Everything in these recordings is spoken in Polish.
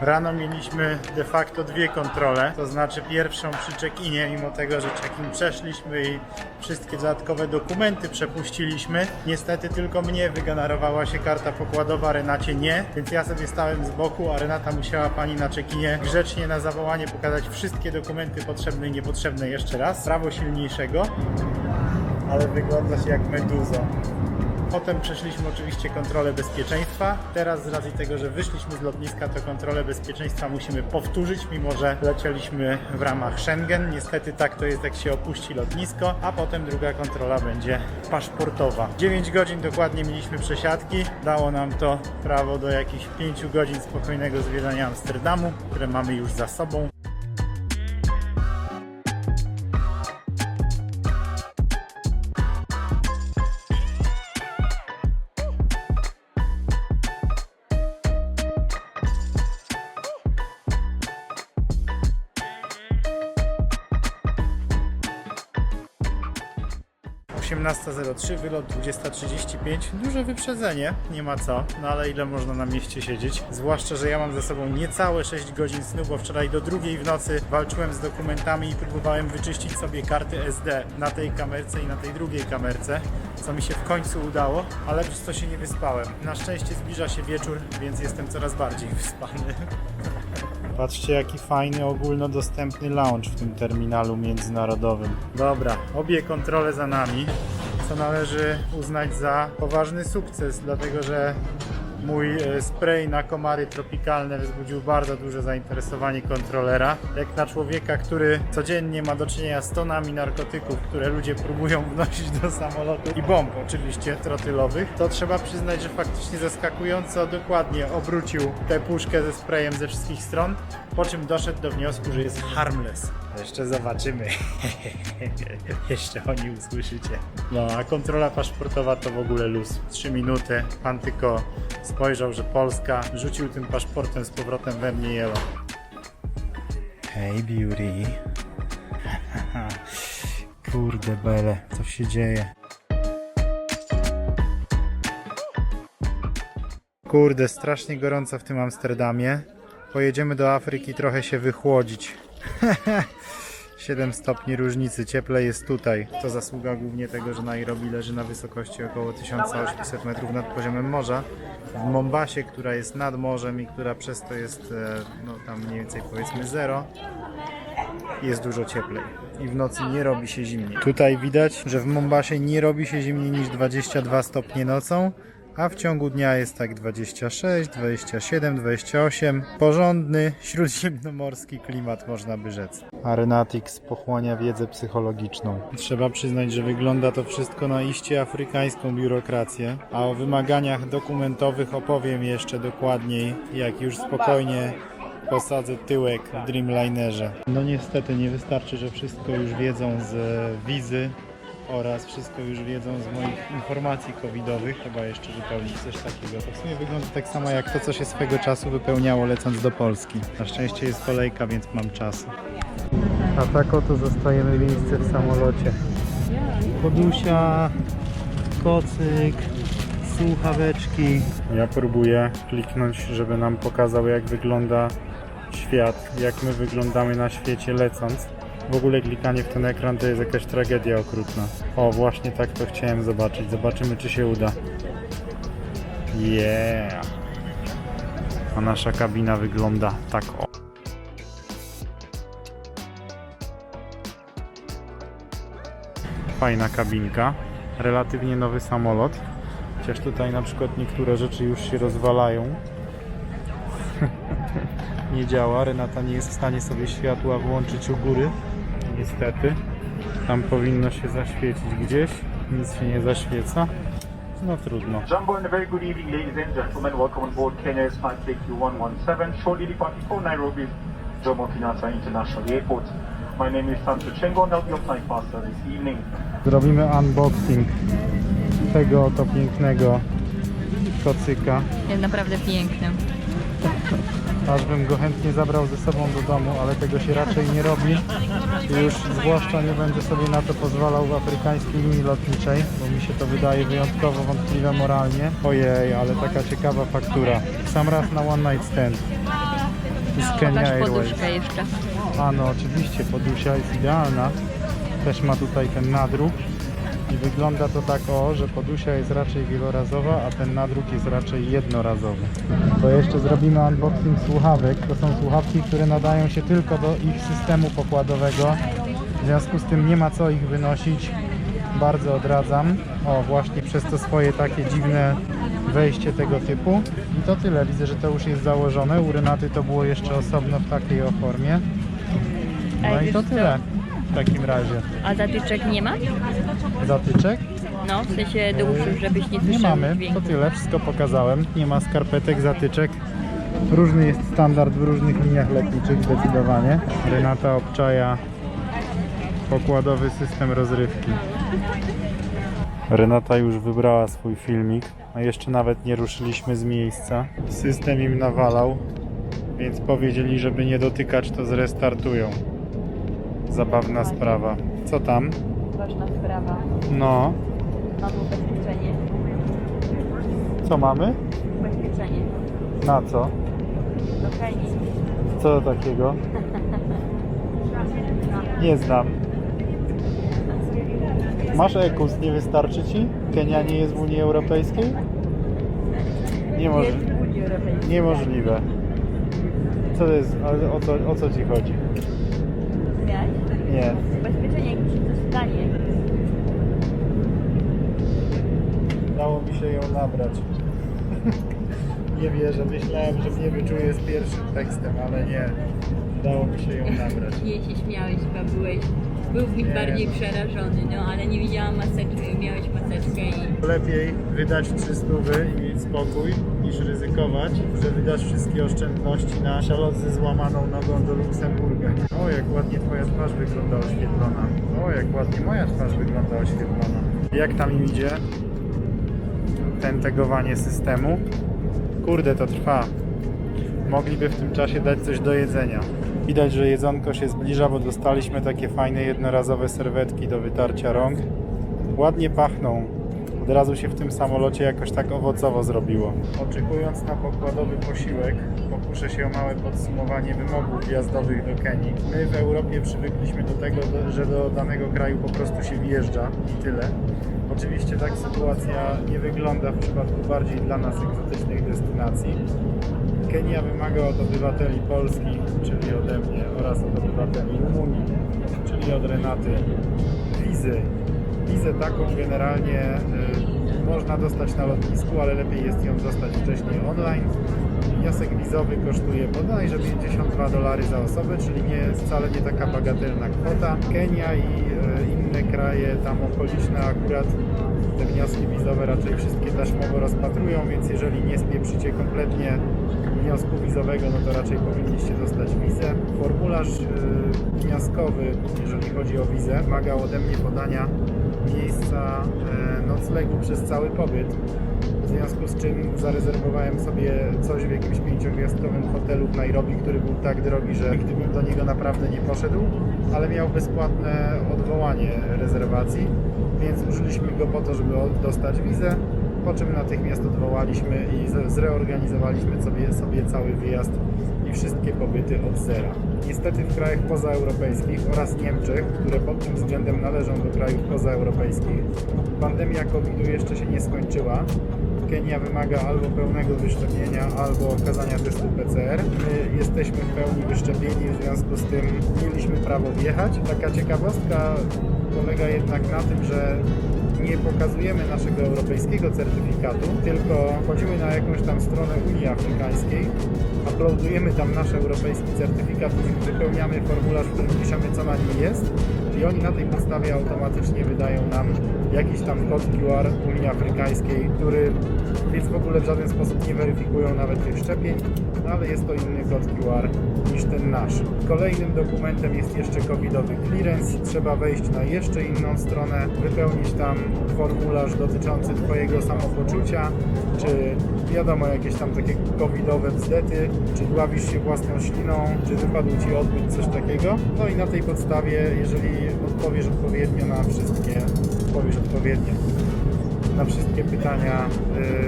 Rano mieliśmy de facto dwie kontrole, to znaczy pierwszą przy check-inie, mimo tego, że check-in przeszliśmy i wszystkie dodatkowe dokumenty przepuściliśmy. Niestety tylko mnie wygenerowała się karta pokładowa, Renacie nie, więc ja sobie stałem z boku, a Renata musiała pani na check-inie grzecznie na zawołanie pokazać wszystkie dokumenty potrzebne i niepotrzebne jeszcze raz. Prawo silniejszego, ale wygląda się jak meduza. Potem przeszliśmy oczywiście kontrolę bezpieczeństwa. Teraz z racji tego, że wyszliśmy z lotniska, to kontrolę bezpieczeństwa musimy powtórzyć, mimo że lecieliśmy w ramach Schengen. Niestety tak to jest, jak się opuści lotnisko, a potem druga kontrola będzie paszportowa. 9 godzin dokładnie mieliśmy przesiadki. Dało nam to prawo do jakichś 5 godzin spokojnego zwiedzania Amsterdamu, które mamy już za sobą. - 18.03, wylot 20.35. Duże wyprzedzenie, nie ma co, no ale ile można na mieście siedzieć? Zwłaszcza, że ja mam za sobą niecałe 6 godzin snu, bo wczoraj do drugiej w nocy walczyłem z dokumentami i próbowałem wyczyścić sobie karty SD na tej kamerce i na tej drugiej kamerce, co mi się w końcu udało, ale przez to się nie wyspałem. Na szczęście zbliża się wieczór, więc jestem coraz bardziej wyspany. Patrzcie jaki fajny ogólnodostępny lounge w tym terminalu międzynarodowym. Dobra, obie kontrole za nami, co należy uznać za poważny sukces, dlatego że mój e, spray na komary tropikalne wzbudził bardzo duże zainteresowanie kontrolera. Jak na człowieka, który codziennie ma do czynienia z tonami narkotyków, które ludzie próbują wnosić do samolotu i bomb oczywiście trotylowych, to trzeba przyznać, że faktycznie zaskakująco dokładnie obrócił tę puszkę ze sprayem ze wszystkich stron, po czym doszedł do wniosku, że jest harmless. Jeszcze zobaczymy. Jeszcze o niej usłyszycie. No, a kontrola paszportowa to w ogóle luz. 3 minuty. Pan tylko spojrzał, że Polska, rzucił tym paszportem z powrotem we mnie jelo. Hej, beauty. Kurde bele, co się dzieje? Kurde, strasznie gorąco w tym Amsterdamie. Pojedziemy do Afryki trochę się wychłodzić. 7 stopni różnicy, cieplej jest tutaj. To zasługa głównie tego, że Nairobi leży na wysokości około 1800 metrów nad poziomem morza. W Mombasie, która jest nad morzem i która przez to jest e, no, tam mniej więcej powiedzmy zero, jest dużo cieplej i w nocy nie robi się zimniej. Tutaj widać, że w Mombasie nie robi się zimniej niż 22 stopnie nocą, a w ciągu dnia jest tak 26, 27, 28. Porządny, śródziemnomorski klimat można by rzec. Arenatix pochłania wiedzę psychologiczną. Trzeba przyznać, że wygląda to wszystko na iście afrykańską biurokrację, a o wymaganiach dokumentowych opowiem jeszcze dokładniej, jak już spokojnie posadzę tyłek w Dreamlinerze. No niestety nie wystarczy, że wszystko już wiedzą z wizy oraz wszystko już wiedzą z moich informacji covidowych. Chyba jeszcze wypełnić coś takiego. To w sumie wygląda tak samo jak to, co się swego czasu wypełniało lecąc do Polski. Na szczęście jest kolejka, więc mam czas. A tak oto zostajemy miejsce w samolocie. Podusia, kocyk, słuchaweczki. Ja próbuję kliknąć, żeby nam pokazał jak wygląda świat, jak my wyglądamy na świecie lecąc. W ogóle klikanie w ten ekran to jest jakaś tragedia okrutna. O, właśnie tak to chciałem zobaczyć. Zobaczymy, czy się uda. Yeah! A nasza kabina wygląda tak o. Fajna kabinka. Relatywnie nowy samolot. Chociaż tutaj na przykład niektóre rzeczy już się rozwalają. nie działa. Renata nie jest w stanie sobie światła włączyć u góry. Niestety. Tam powinno się zaświecić gdzieś. Nic się nie zaświeca. No trudno. Jumbo and a very good evening, ladies and gentlemen. Welcome on board Kenya's flight KQ117, shortly departing for Nairobi, Jomo Kenyatta International Airport. My name is Santo Chengo and I'll be your flight pastor this evening. Zrobimy unboxing tego oto pięknego kocyka. Jest naprawdę piękny. Aż bym go chętnie zabrał ze sobą do domu, ale tego się raczej nie robi. I Już zwłaszcza nie będę sobie na to pozwalał w afrykańskiej linii lotniczej, bo mi się to wydaje wyjątkowo wątpliwe moralnie. Ojej, ale taka ciekawa faktura. Sam raz na one night stand. z Kenya Airways. A no oczywiście, podusia jest idealna. Też ma tutaj ten nadruk. I wygląda to tak o, że podusia jest raczej wielorazowa, a ten nadruk jest raczej jednorazowy. To jeszcze zrobimy unboxing słuchawek. To są słuchawki, które nadają się tylko do ich systemu pokładowego. W związku z tym nie ma co ich wynosić. Bardzo odradzam. O, właśnie przez to swoje takie dziwne wejście tego typu. I to tyle. Widzę, że to już jest założone. U Renaty to było jeszcze osobno w takiej o formie. No i to tyle w takim razie. A zatyczek nie ma? Zatyczek? No, w sensie do uszu, żebyś nie Nie słyszał mamy, to dźwięku. tyle, wszystko pokazałem. Nie ma skarpetek, zatyczek. Różny jest standard w różnych liniach lotniczych zdecydowanie. Renata obczaja pokładowy system rozrywki. Renata już wybrała swój filmik, a jeszcze nawet nie ruszyliśmy z miejsca. System im nawalał, więc powiedzieli, żeby nie dotykać, to zrestartują. Zabawna sprawa. Co tam? Ważna sprawa. No, Mamy ubezpieczenie. co mamy? Ubezpieczenie. Na co? Do Kenii. Co takiego? Nie znam. Masz EKUS, nie wystarczy ci? Kenia nie jest w Unii Europejskiej? Niemoż... Jest w Unii Europejskiej. Niemożliwe. Co to jest? ale O co, o co ci chodzi? Nie. Ubezpieczenie, jak mi się coś stanie. Dało mi się ją nabrać. Nie wierzę, myślałem, że mnie wyczuję z pierwszym tekstem, ale nie. Dało mi się ją nabrać. Nie się śmiałeś, chyba byłeś. Nie. bardziej przerażony, no ale nie widziałam maseczki, miałeś maseczkę i... Lepiej wydać 300 i mieć spokój, niż ryzykować, że wydasz wszystkie oszczędności na szalot ze złamaną nogą do Luksemburga. O, jak ładnie twoja twarz wygląda oświetlona. O, jak ładnie moja twarz wygląda oświetlona. Jak tam im idzie? Ten systemu? Kurde, to trwa. Mogliby w tym czasie dać coś do jedzenia. Widać, że jedzonko się zbliża, bo dostaliśmy takie fajne jednorazowe serwetki do wytarcia rąk. Ładnie pachną. Od razu się w tym samolocie jakoś tak owocowo zrobiło. Oczekując na pokładowy posiłek, pokuszę się o małe podsumowanie wymogów wjazdowych do Kenii. My w Europie przywykliśmy do tego, że do danego kraju po prostu się wjeżdża i tyle. Oczywiście tak sytuacja nie wygląda w przypadku bardziej dla nas egzotycznych destynacji. Kenia wymaga od obywateli Polski, czyli ode mnie, oraz od obywateli Rumunii, czyli od Renaty, wizy. Wizę taką generalnie y, można dostać na lotnisku, ale lepiej jest ją dostać wcześniej online. Wniosek wizowy kosztuje bodajże 52 dolary za osobę, czyli nie, wcale nie taka bagatelna kwota. Kenia i y, inne kraje tam okoliczne akurat te wnioski wizowe raczej wszystkie taśmowo rozpatrują, więc jeżeli nie spieprzycie kompletnie wniosku wizowego, no to raczej powinniście dostać wizę. Formularz y, wnioskowy, jeżeli chodzi o wizę, wymaga ode mnie podania miejsca e, noclegu przez cały pobyt. W związku z czym zarezerwowałem sobie coś w jakimś pięciogwiazdkowym hotelu w Nairobi, który był tak drogi, że gdybym do niego naprawdę nie poszedł, ale miał bezpłatne odwołanie rezerwacji, więc użyliśmy go po to, żeby dostać wizę, po czym natychmiast odwołaliśmy i zreorganizowaliśmy sobie, sobie cały wyjazd i wszystkie pobyty od zera. Niestety w krajach pozaeuropejskich oraz Niemczech, które pod tym względem należą do krajów pozaeuropejskich, pandemia COVID-u jeszcze się nie skończyła. Kenia wymaga albo pełnego wyszczepienia, albo okazania testu PCR. My jesteśmy w pełni wyszczepieni, w związku z tym mieliśmy prawo wjechać. Taka ciekawostka polega jednak na tym, że nie pokazujemy naszego europejskiego certyfikatu, tylko wchodzimy na jakąś tam stronę Unii Afrykańskiej, uploadujemy tam nasz europejski certyfikat wypełniamy formularz, w którym piszemy co na nim jest i oni na tej podstawie automatycznie wydają nam jakiś tam kod QR Unii Afrykańskiej, który więc w ogóle w żaden sposób nie weryfikują nawet tych szczepień, no ale jest to inny kod QR niż ten nasz. Kolejnym dokumentem jest jeszcze covidowy clearance. Trzeba wejść na jeszcze inną stronę, wypełnić tam formularz dotyczący Twojego samopoczucia, czy wiadomo jakieś tam takie covidowe bzdety, czy dławisz się własną śliną, czy wypadł Ci odbyt, coś takiego. No i na tej podstawie, jeżeli odpowiesz odpowiednio na wszystkie, odpowiesz odpowiednio na wszystkie pytania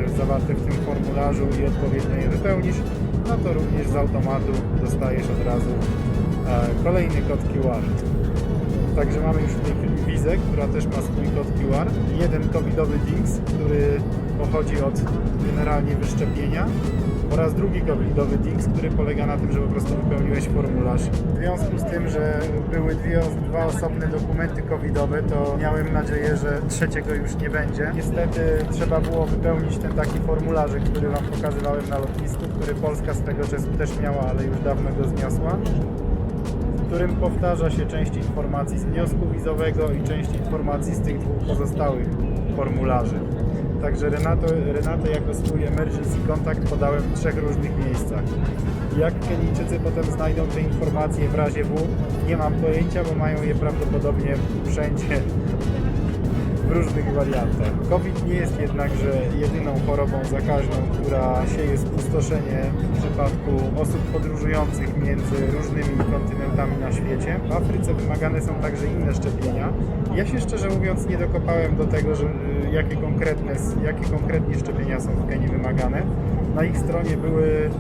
y, zawarte w tym formularzu i odpowiednio je wypełnisz, no to również z automatu dostajesz od razu e, kolejny kod QR. Także mamy już w tej chwili wizę, która też ma swój kod QR. Jeden covidowy Dings, który pochodzi od generalnie wyszczepienia oraz drugi covidowy Dings, który polega na tym, że po prostu wypełniłeś formularz. W związku z tym, że były dwie, dwa osobne dokumenty covidowe, to miałem nadzieję, że trzeciego już nie będzie. Niestety trzeba było wypełnić ten taki formularzyk, który Wam pokazywałem na lotnisku, który Polska swego czasu też miała, ale już dawno go zniosła w którym powtarza się część informacji z wniosku wizowego i część informacji z tych dwóch pozostałych formularzy. Także Renato, Renatę jako swój emergency contact podałem w trzech różnych miejscach. Jak Kenijczycy potem znajdą te informacje w razie W, nie mam pojęcia, bo mają je prawdopodobnie wszędzie w różnych wariantach. COVID nie jest jednakże jedyną chorobą zakaźną, która sieje spustoszenie w przypadku osób podróżujących między różnymi kontynentami na świecie. W Afryce wymagane są także inne szczepienia. Ja się szczerze mówiąc nie dokopałem do tego, że, jakie, konkretne, jakie konkretnie szczepienia są w Kenii wymagane. Na ich stronie były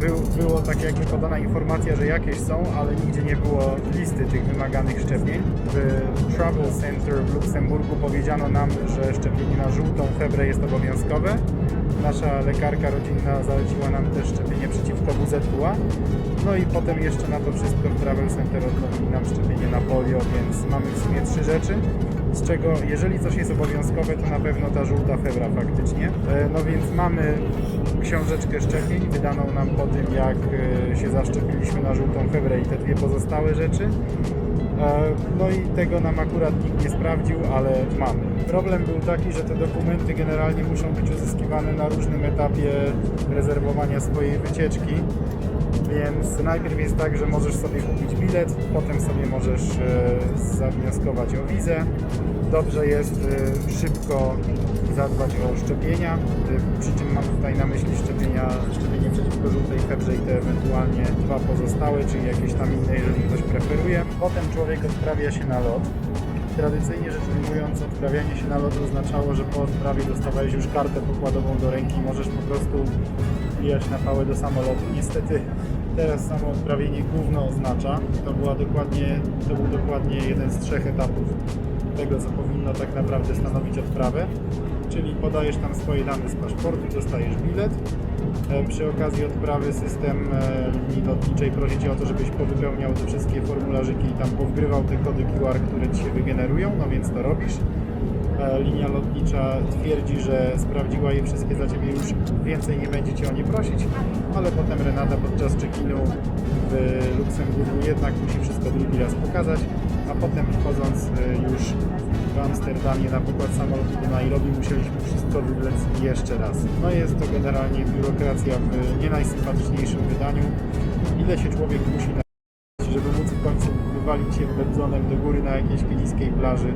był, było tak jakby podana informacja, że jakieś są, ale nigdzie nie było listy tych wymaganych szczepień. W Travel Center w Luksemburgu powiedziano nam, że szczepienie na żółtą febrę jest obowiązkowe. Nasza lekarka rodzinna zaleciła nam też szczepienie przeciwko WZUA. No i potem jeszcze na to wszystko w Travel Center odnowili nam szczepienie na polio, więc mamy w sumie trzy rzeczy z czego jeżeli coś jest obowiązkowe, to na pewno ta żółta febra faktycznie. E, No więc mamy książeczkę szczepień wydaną nam po tym, jak e, się zaszczepiliśmy na żółtą febrę i te dwie pozostałe rzeczy. E, No i tego nam akurat nikt nie sprawdził, ale mamy. Problem był taki, że te dokumenty generalnie muszą być uzyskiwane na różnym etapie rezerwowania swojej wycieczki. Więc najpierw jest tak, że możesz sobie kupić bilet, potem sobie możesz e, zawnioskować o wizę. Dobrze jest e, szybko zadbać o szczepienia, e, przy czym mam tutaj na myśli szczepienia, szczepienie przeciwko żółtej febrze i te ewentualnie dwa pozostałe, czyli jakieś tam inne, jeżeli ktoś preferuje. Potem człowiek odprawia się na lot. Tradycyjnie rzecz ujmując, odprawianie się na lot oznaczało, że po odprawie dostawałeś już kartę pokładową do ręki możesz po prostu wbijać na pałę do samolotu. Niestety teraz samo odprawienie główno oznacza. To, była dokładnie, to był dokładnie jeden z trzech etapów tego, co powinno tak naprawdę stanowić odprawę. Czyli podajesz tam swoje dane z paszportu, dostajesz bilet. E, Przy okazji odprawy system e, linii lotniczej prosi Cię o to, żebyś powypełniał te wszystkie formularzyki i tam powgrywał te kody QR, które Ci się wygenerują, no więc to robisz. Linia lotnicza twierdzi, że sprawdziła je wszystkie za Ciebie już więcej nie będzie Cię o nie prosić, ale potem Renata podczas check-inu w Luksemburgu jednak musi wszystko drugi raz pokazać, a potem wchodząc e, już w Amsterdamie na pokład samolotu do Nairobi musieliśmy wszystko wywlec jeszcze raz. No jest to generalnie biurokracja w nie najsympatyczniejszym wydaniu. Ile się człowiek musi wywalić się wędzonem do góry na jakiejś kenijskiej plaży.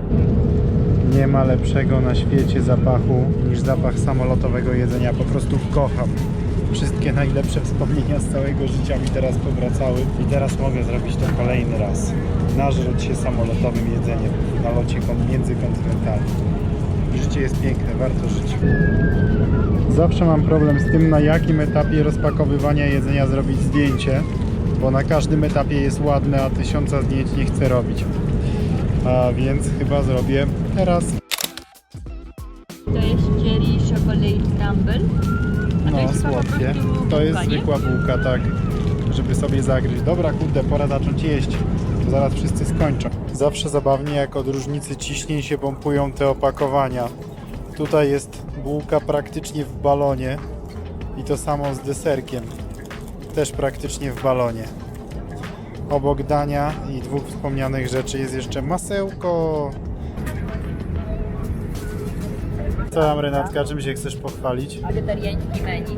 Nie ma lepszego na świecie zapachu niż zapach samolotowego jedzenia. Po prostu kocham. Wszystkie najlepsze wspomnienia z całego życia mi teraz powracały i teraz mogę zrobić to kolejny raz. Nażreć się samolotowym jedzeniem na locie kon- międzykontynentalnym. Życie jest piękne, warto żyć. Zawsze mam problem z tym, na jakim etapie rozpakowywania jedzenia zrobić zdjęcie, bo na każdym etapie jest ładne, a tysiąca zdjęć nie chcę robić. A więc chyba zrobię teraz. To jest Cherry Chocolate Crumble. A to No, jest chyba po słodkie. prostu To jest bułka, nie? zwykła bułka, tak, żeby sobie zagryźć. Dobra, kurde, pora zacząć jeść. bo Zaraz wszyscy skończą. Zawsze zabawnie, jak od różnicy ciśnień się pompują te opakowania. Tutaj jest bułka praktycznie w balonie i to samo z deserkiem. Też praktycznie w balonie. Obok dania i dwóch wspomnianych rzeczy jest jeszcze masełko. Co tam Renatka, czym się chcesz pochwalić? Wegetariański menu.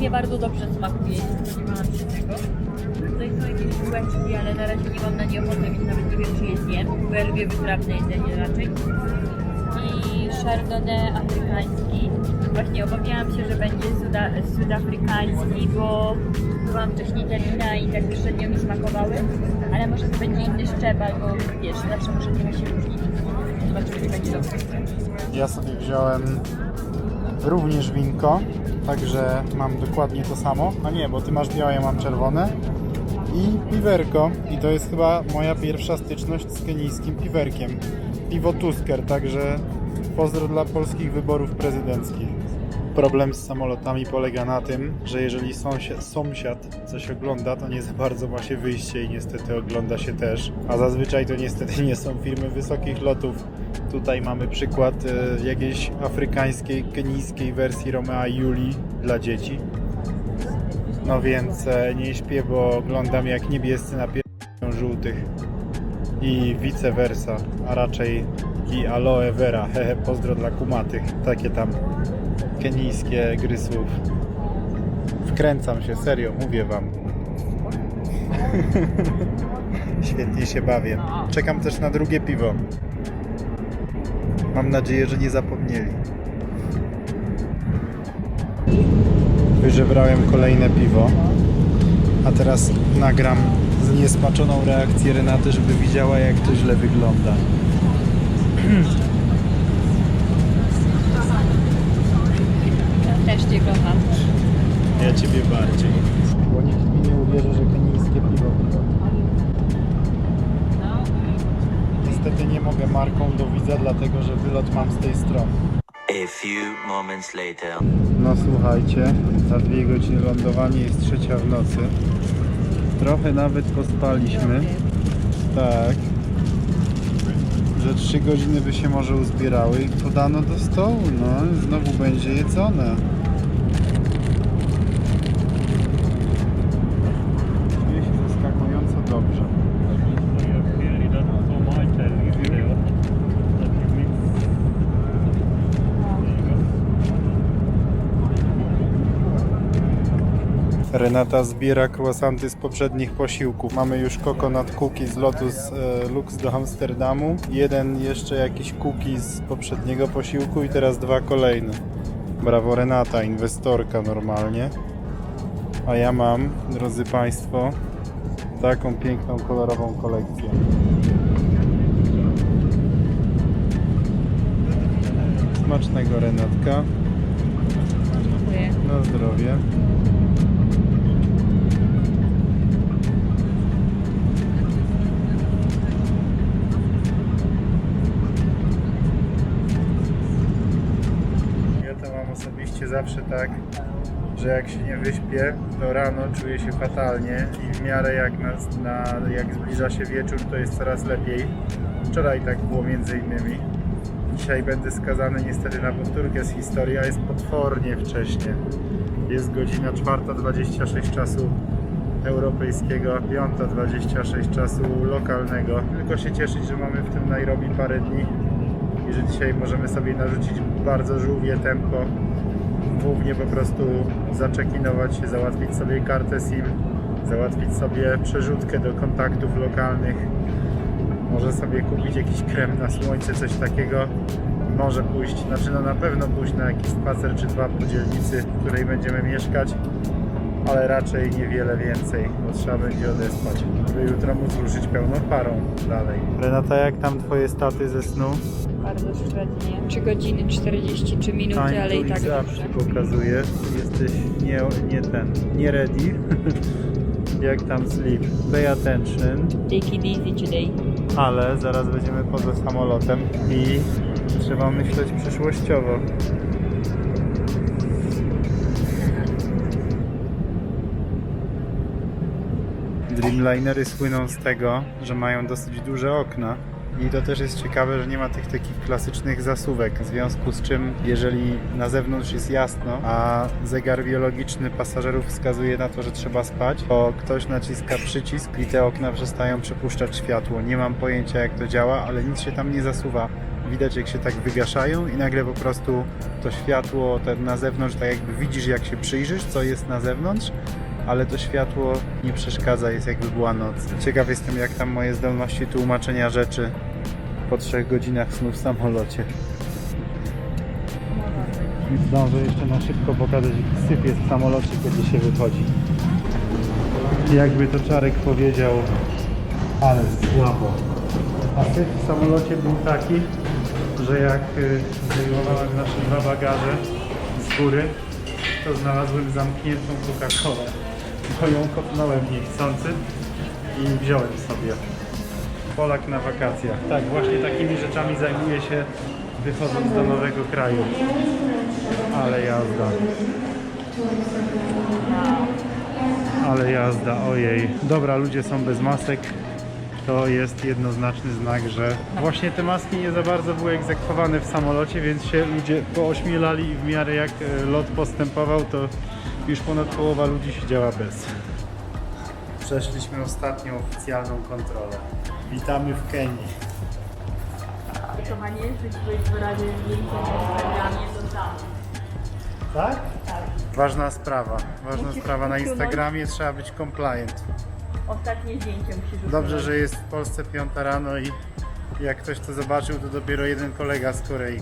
Nie bardzo dobrze smakuje, nie spodziewałam się tego. Tutaj są jakieś bułeczki, ale na razie nie mam na nie ochoty, więc nawet nie wiem, czy je zjem. Bo ja lubię wytrawne jedzenie raczej. Chardonnay afrykański. Właśnie obawiałam się, że będzie suda, sudafrykański, bo byłam wcześniej te i tak średnio mi smakowały. Ale może to będzie inny szczebel, bo wiesz, zawsze może trochę się różnić. Zobaczymy, czy będzie dobrze. Ja sobie wziąłem również winko, także mam dokładnie to samo. A nie, bo ty masz białe, ja mam czerwone. I piwerko. I to jest chyba moja pierwsza styczność z kenijskim piwerkiem. Piwo Tusker, także pozdro dla polskich wyborów prezydenckich. Problem z samolotami polega na tym, że jeżeli sąsiad, sąsiad coś ogląda, to nie za bardzo ma się wyjście i niestety ogląda się też. A zazwyczaj to niestety nie są firmy wysokich lotów. Tutaj mamy przykład e, jakiejś afrykańskiej, kenijskiej wersji Romea i Julii dla dzieci. No więc e, nie śpię, bo oglądam jak niebiescy napierdają żółtych i vice versa, a raczej i aloe vera, hehe, pozdro dla kumatych, takie tam kenijskie gry słów. Wkręcam się, serio, mówię wam. Świetnie się bawię. Czekam też na drugie piwo. Mam nadzieję, że nie zapomnieli. Wyżebrałem kolejne piwo, a teraz nagram zniesmaczoną reakcję Renaty, żeby widziała jak to źle wygląda. Też Cię kocham. Ja ciebie bardziej. Bo nikt mi nie uwierzy, że kenijskie piwo piwo. Niestety nie mogę marką do widza, dlatego że wylot mam z tej strony. A few moments later. No słuchajcie, za dwie godziny lądowanie jest trzecia w nocy. Trochę nawet pospaliśmy. Tak. Że trzy godziny by się może uzbierały i podano do stołu, no. Znowu będzie jedzone. Czuję się zaskakująco dobrze. Renata zbiera croissanty z poprzednich posiłków. Mamy już coconut cookie z Lotus e, Lux do Amsterdamu. Jeden jeszcze jakiś cookie z poprzedniego posiłku i teraz dwa kolejne. Brawo Renata, inwestorka normalnie. A ja mam, drodzy Państwo, taką piękną, kolorową kolekcję. Smacznego Renatka. Dziękuję. Na zdrowie. Zawsze tak, że jak się nie wyśpię, to rano czuję się fatalnie i w miarę jak, na, jak zbliża się wieczór, to jest coraz lepiej. Wczoraj tak było między innymi. Dzisiaj będę skazany niestety na powtórkę z historii, a jest potwornie wcześnie. Jest godzina 4.26 czasu europejskiego, 5.26 czasu lokalnego. Tylko się cieszyć, że mamy w tym Nairobi parę dni i że dzisiaj możemy sobie narzucić bardzo żółwie tempo. Głównie po prostu zaczekinować się, załatwić sobie kartę SIM, załatwić sobie przerzutkę do kontaktów lokalnych, może sobie kupić jakiś krem na słońce, coś takiego. Może pójść, znaczy no na pewno pójść na jakiś spacer czy dwa po dzielnicy, w której będziemy mieszkać, ale raczej niewiele więcej, bo trzeba będzie odespać, by jutro móc ruszyć pełną parą dalej. Renata, jak tam twoje staty ze snu? Bardzo średnie. 3 godziny 43 minuty, Time ale i tak dobrze. ci pokazuje. Jesteś nie, nie ten, nie ready. jak tam sleep? Pay attention. Take it easy today. ale zaraz będziemy poza samolotem i trzeba myśleć przyszłościowo. Dreamlinery słyną z tego, że mają dosyć duże okna. I to też jest ciekawe, że nie ma tych takich klasycznych zasuwek, w związku z czym jeżeli na zewnątrz jest jasno, a zegar biologiczny pasażerów wskazuje na to, że trzeba spać, to ktoś naciska przycisk i te okna przestają przepuszczać światło. Nie mam pojęcia jak to działa, ale nic się tam nie zasuwa. Widać jak się tak wygaszają i nagle po prostu to światło na zewnątrz, tak jakby widzisz jak się przyjrzysz, co jest na zewnątrz, ale to światło nie przeszkadza, jest jakby była noc. Ciekaw jestem, jak tam moje zdolności tłumaczenia rzeczy po trzech godzinach snu w samolocie. Zdążę jeszcze na szybko pokazać, jaki syf jest w samolocie, kiedy się wychodzi. Jakby to Czarek powiedział, ale słabo. A syf w samolocie był taki, że jak y, zdejmowałem nasze dwa bagaże góry, to znalazłem zamkniętą Coca-Colę. Bo ją kopnąłem niechcący i wziąłem sobie. Polak na wakacjach. Tak, właśnie takimi rzeczami zajmuję się wychodząc do nowego kraju. Ale jazda. Ale jazda, ojej. Dobra, ludzie są bez masek. To jest jednoznaczny znak, że właśnie te maski nie za bardzo były egzekwowane w samolocie, więc się ludzie poośmielali i w miarę jak e, lot postępował, to już ponad połowa ludzi siedziała bez. Przeszliśmy ostatnią oficjalną kontrolę. Witamy w Kenii. Kochanie, że byłeś wyrazie zdjęcia na Instagramie, to tam. Tak? Ważna sprawa. Ważna Musisz sprawa. Na usunąć- Instagramie trzeba być compliant. Ostatnie zdjęcie musisz Dobrze, usunąć. że jest w Polsce piąta rano i jak ktoś to zobaczył, to dopiero jeden kolega z Korei.